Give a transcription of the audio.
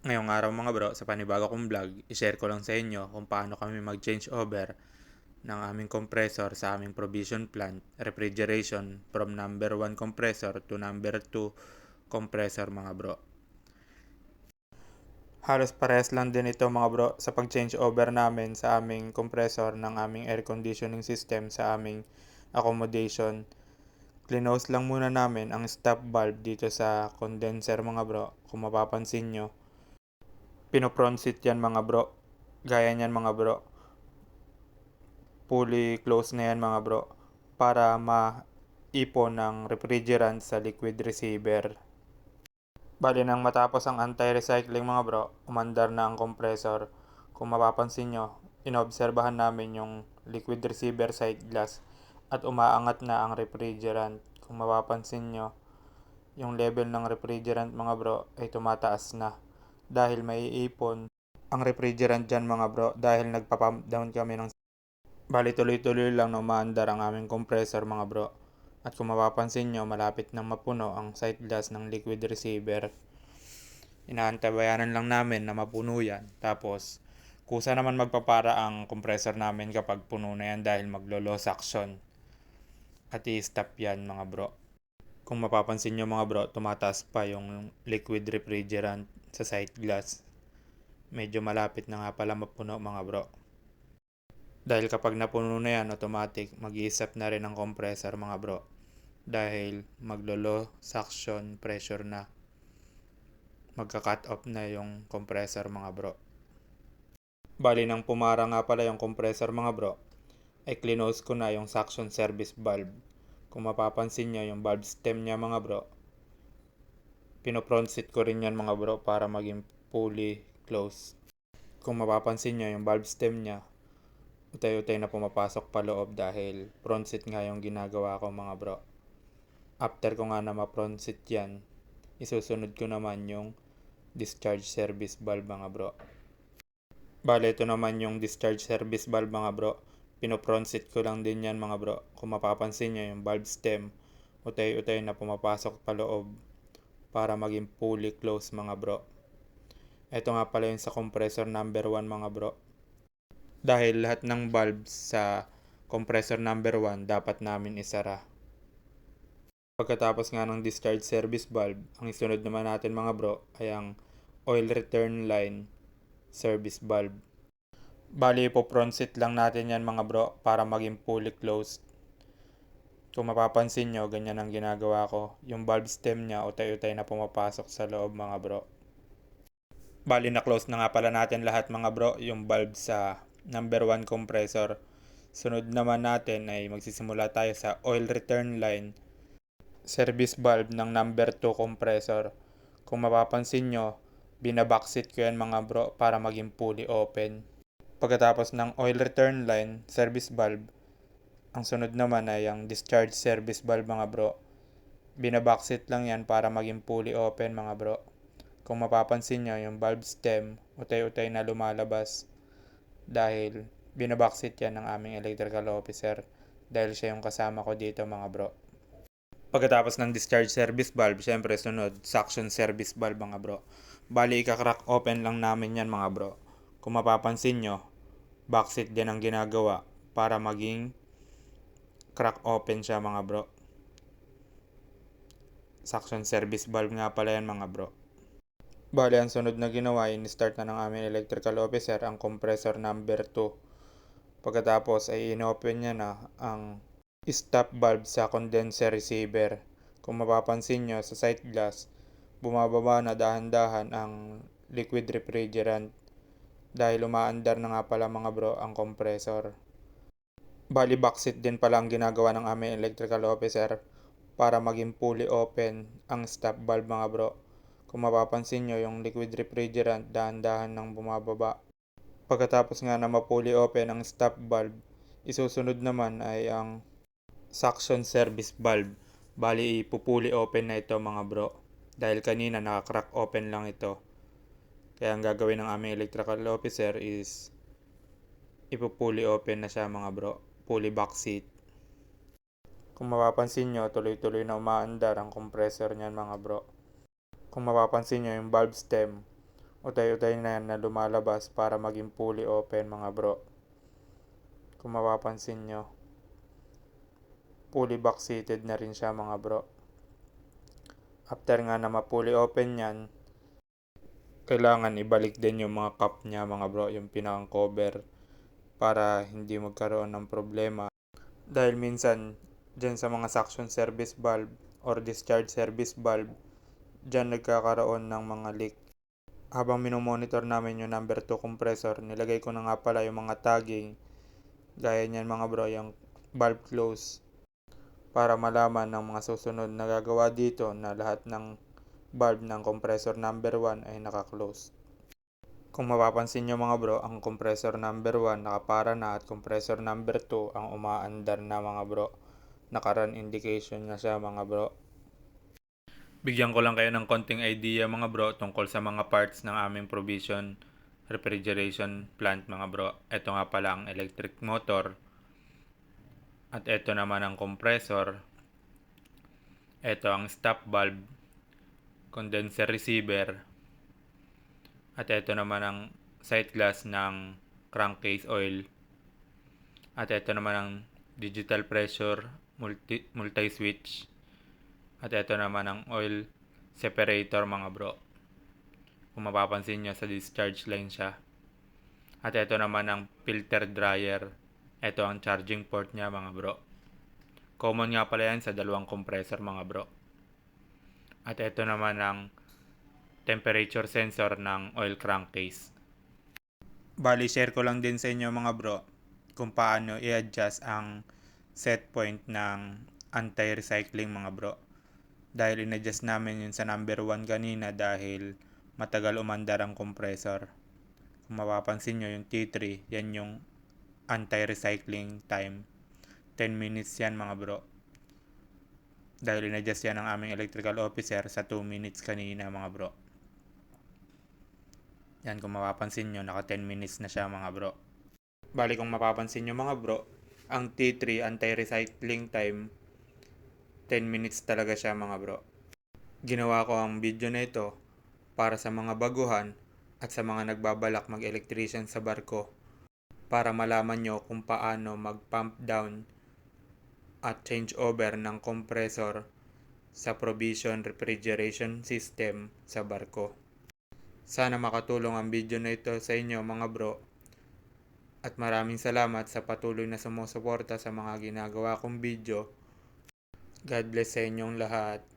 Ngayong araw mga bro, sa panibago kong vlog, ishare ko lang sa inyo kung paano kami mag-change over ng aming compressor sa aming provision plant refrigeration from number 1 compressor to number 2 compressor mga bro. Halos parehas lang din ito mga bro sa pag-change over namin sa aming compressor ng aming air conditioning system sa aming accommodation. Clinose lang muna namin ang stop valve dito sa condenser mga bro kung mapapansin nyo. Pinopronsit yan mga bro. Gaya niyan mga bro. Fully close na yan mga bro para maipon ng refrigerant sa liquid receiver. Bali nang matapos ang anti-recycling mga bro, umandar na ang compressor. Kung mapapansin nyo, inobserbahan namin yung liquid receiver side glass at umaangat na ang refrigerant. Kung mapapansin nyo, yung level ng refrigerant mga bro ay tumataas na dahil may ipon ang refrigerant dyan mga bro dahil nagpa-pump down kami ng Bali tuloy-tuloy lang na umaandar ang aming compressor mga bro. At kung mapapansin nyo, malapit nang mapuno ang sight glass ng liquid receiver. Inaantabayanan lang namin na mapuno yan. Tapos, kusa naman magpapara ang compressor namin kapag puno na yan dahil maglolo suction. At i-stop yan mga bro. Kung mapapansin nyo mga bro, tumataas pa yung liquid refrigerant sa sight glass. Medyo malapit na nga pala mapuno mga bro. Dahil kapag napuno na yan, automatic, mag-iisap na rin ang compressor mga bro. Dahil maglolo suction pressure na. Magka-cut off na yung compressor mga bro. Bali nang pumara nga pala yung compressor mga bro, ay clinose ko na yung suction service valve. Kung mapapansin nyo yung valve stem niya mga bro, pinopronsit ko rin yan mga bro para maging fully closed. Kung mapapansin nyo yung valve stem niya, utay-utay na pumapasok pa loob dahil seat nga yung ginagawa ko mga bro. After ko nga na ma-front seat yan, isusunod ko naman yung discharge service valve mga bro. Bale, ito naman yung discharge service valve mga bro. Pino-front seat ko lang din yan mga bro. Kung mapapansin nyo yung valve stem, utay-utay na pumapasok pa loob para maging fully closed mga bro. Ito nga pala yung sa compressor number 1 mga bro dahil lahat ng valves sa compressor number 1 dapat namin isara. Pagkatapos nga ng discharge service valve, ang isunod naman natin mga bro ay ang oil return line service valve. Bali po front seat lang natin yan mga bro para maging fully closed. Kung mapapansin nyo, ganyan ang ginagawa ko. Yung valve stem niya, utay-utay na pumapasok sa loob mga bro. Bali na close na nga pala natin lahat mga bro, yung valve sa number 1 compressor. Sunod naman natin ay magsisimula tayo sa oil return line service valve ng number 2 compressor. Kung mapapansin nyo, binabackseat ko yan mga bro para maging fully open. Pagkatapos ng oil return line service valve, ang sunod naman ay ang discharge service valve mga bro. Binabackseat lang yan para maging fully open mga bro. Kung mapapansin nyo, yung valve stem, utay-utay na lumalabas dahil binabackseat yan ng aming electrical officer dahil siya yung kasama ko dito mga bro. Pagkatapos ng discharge service valve, syempre sunod, suction service valve mga bro. Bali, ika-crack open lang namin yan mga bro. Kung mapapansin nyo, backseat din ang ginagawa para maging crack open siya mga bro. Suction service valve nga pala yan mga bro. Bali, ang sunod na ginawa, in-start na ng aming electrical officer ang compressor number 2. Pagkatapos ay in-open niya na ang stop valve sa condenser receiver. Kung mapapansin nyo sa sight glass, bumababa na dahan-dahan ang liquid refrigerant dahil umaandar na nga pala mga bro ang compressor. Bali backseat din pala ang ginagawa ng aming electrical officer para maging fully open ang stop valve mga bro. Kung mapapansin nyo, yung liquid refrigerant dahan-dahan nang bumababa. Pagkatapos nga na ma-fully open ang stop valve, isusunod naman ay ang suction service valve. Bali, ipupuli open na ito mga bro. Dahil kanina naka-crack open lang ito. Kaya ang gagawin ng aming electrical officer is ipupuli open na siya mga bro. Fully back seat. Kung mapapansin nyo, tuloy-tuloy na umaandar ang compressor niyan mga bro. Kung mapapansin nyo yung valve stem, utay-utay na yan na lumalabas para maging fully open mga bro. Kung mapapansin nyo, fully backseated na rin siya mga bro. After nga na ma-fully open yan, kailangan ibalik din yung mga cup niya mga bro, yung pinakang cover para hindi magkaroon ng problema. Dahil minsan, dyan sa mga suction service valve or discharge service valve, dyan nagkakaroon ng mga leak. Habang minomonitor namin yung number 2 compressor, nilagay ko na nga pala yung mga tagging, gaya niyan mga bro, yung valve close, para malaman ng mga susunod na gagawa dito na lahat ng valve ng compressor number 1 ay naka-close. Kung mapapansin nyo mga bro, ang compressor number 1 nakapara na at compressor number 2 ang umaandar na mga bro. Naka-run indication na siya mga bro. Bigyan ko lang kayo ng konting idea mga bro tungkol sa mga parts ng aming provision refrigeration plant mga bro. Ito nga pala ang electric motor. At ito naman ang compressor. Ito ang stop valve, condenser receiver. At ito naman ang sight glass ng crankcase oil. At ito naman ang digital pressure multi, multi-switch. At ito naman ang oil separator mga bro. Kung mapapansin nyo sa discharge line siya. At ito naman ang filter dryer. Ito ang charging port niya mga bro. Common nga pala yan sa dalawang compressor mga bro. At ito naman ang temperature sensor ng oil crankcase. Bali, share ko lang din sa inyo mga bro kung paano i-adjust ang set point ng anti-recycling mga bro. Dahil in-adjust namin yun sa number 1 kanina dahil matagal umandar ang compressor. Kung mapapansin nyo yung T3, yan yung anti-recycling time. 10 minutes yan mga bro. Dahil in-adjust yan ng aming electrical officer sa 2 minutes kanina mga bro. Yan kung mapapansin nyo, naka 10 minutes na siya mga bro. Bali kung mapapansin nyo mga bro, ang T3 anti-recycling time 10 minutes talaga siya mga bro. Ginawa ko ang video na ito para sa mga baguhan at sa mga nagbabalak mag-electrician sa barko para malaman nyo kung paano mag-pump down at change over ng compressor sa provision refrigeration system sa barko. Sana makatulong ang video na ito sa inyo mga bro. At maraming salamat sa patuloy na sumusuporta sa mga ginagawa kong video. God bless sa inyong lahat.